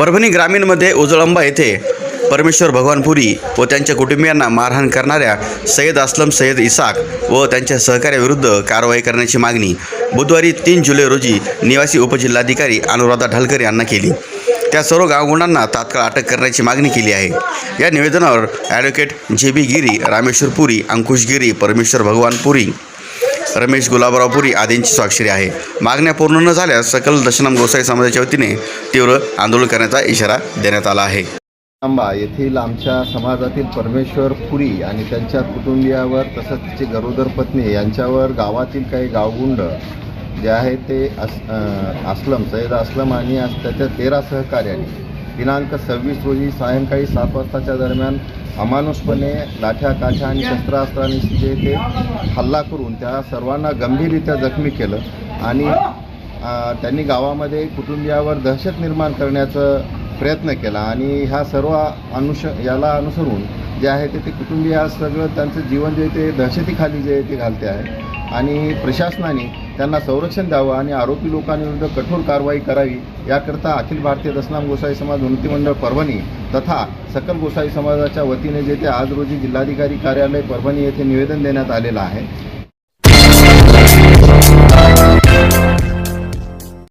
परभणी ग्रामीणमध्ये उजळंबा येथे परमेश्वर भगवान पुरी व त्यांच्या कुटुंबियांना मारहाण करणाऱ्या सय्यद असलम सय्यद इसाक व त्यांच्या सहकार्याविरुद्ध कारवाई करण्याची मागणी बुधवारी तीन जुलै रोजी निवासी उपजिल्हाधिकारी अनुराधा ढालकर यांना केली. त्या सर्व गावगुंडांना तात्काळ अटक करण्याची मागणी केली आहे. या निवेदनावर ॲडव्होकेट जे बी गिरी रामेश्वर पुरी अंकुश गिरी परमेश्वर भगवान पुरी रमेश गुलाबराव पुरी आदींची स्वाक्षरी आहे. मागण्या पूर्ण न झाल्यास सकल दशनाम गोसाई समाजाच्या वतीने तीव्र आंदोलन करण्याचा इशारा देण्यात आला आहे. आंबा येथील आमच्या समाजातील परमेश्वर पुरी आणि त्यांच्या कुटुंबियावर तसंच तिची गरोदर पत्नी यांच्यावर गावातील काही गावगुंड जे आहे ते अस असलम सैद असलम आणि अस- त्याच्या तेरा सहकार्याने दिनांक सव्वीस रोजी सायंकाळी सात वाजताच्या दरम्यान अमानुषपणे लाठ्या काठ्या आणि शस्त्रास्त्रांनी जे ते हल्ला करून त्या सर्वांना गंभीररित्या जखमी केलं आणि त्यांनी गावामध्ये कुटुंबियावर दहशत निर्माण करण्याचा प्रयत्न केला आणि ह्या सर्व अनुष याला अनुसरून जे आहे ते ते कुटुंबीय आज सगळं त्यांचं जीवन जे ते दहशतीखाली जे ते घालते आहे. आणि प्रशासनाने त्यांना संरक्षण द्यावं आणि आरोपी लोकांविरुद्ध कठोर कारवाई करावी याकरता अखिल भारतीय दसनाम गोसाई समाज उन्नती मंडळ परभणी तथा सकल गोसाई समाजाच्या वतीने जे ते आज रोजी जिल्हाधिकारी कार्यालय परभणी येथे निवेदन देण्यात आलेलं आहे.